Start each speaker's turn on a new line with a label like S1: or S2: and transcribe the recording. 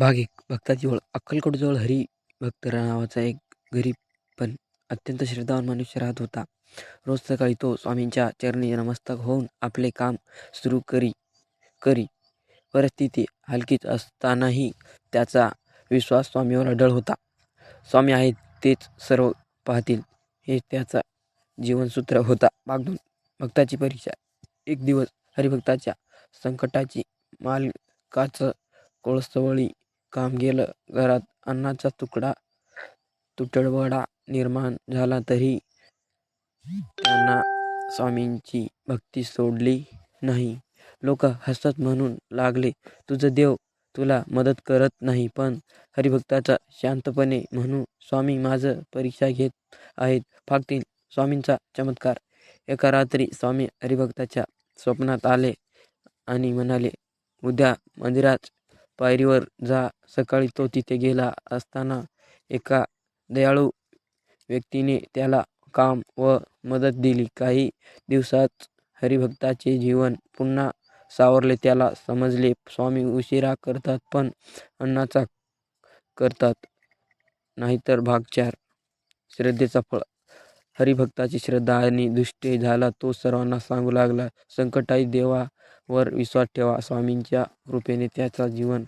S1: भाग एक भक्ताची ओळ अक्कलकोटजवळ हरी भक्त नावाचा एक गरीब पण अत्यंत श्रद्धावान मनुष्य राहत होता. रोज सकाळी तो स्वामींच्या चरणी नमस्तक होऊन आपले काम सुरू करी करी. परिस्थिती हलकीच असतानाही त्याचा विश्वास स्वामीवर अढळ होता. स्वामी आहेत तेच सर्व पाहतील. हे त्याचा जीवनसूत्र होता. भाग दोन भक्ताची परीक्षा. एक दिवस हरिभक्ताच्या संकटाची मालकाचं कोळसवळी काम गेलं घरात अन्नाचा तुकडा तुटवडा निर्माण झाला तरी त्यांना स्वामींची भक्ती सोडली नाही. लोक हसत म्हणून लागले तुझं देव तुला मदत करत नाही पण हरिभक्ताचा शांतपणे म्हणू स्वामी माझं परीक्षा घेत आहेत. फागतील स्वामींचा चमत्कार. एका रात्री स्वामी हरिभक्ताच्या स्वप्नात आले आणि म्हणाले उद्या मंदिरात पायरीवर जा. सकाळी तो तिथे गेला असताना एका दयाळू व्यक्तीने त्याला काम व मदत दिली. काही दिवसात हरिभक्ताचे जीवन पुन्हा सावरले. त्याला समजले स्वामी उशिरा करतात पण अन्नाचा करतात नाहीतर भाग चार श्रद्धेचा फळ हरिभक्ताची श्रद्धा आणि दुष्टे झाला तो सर्वांना सांगू लागला संकटाई देवावर विश्वास ठेवा स्वामींच्या कृपेने त्याचा जीवन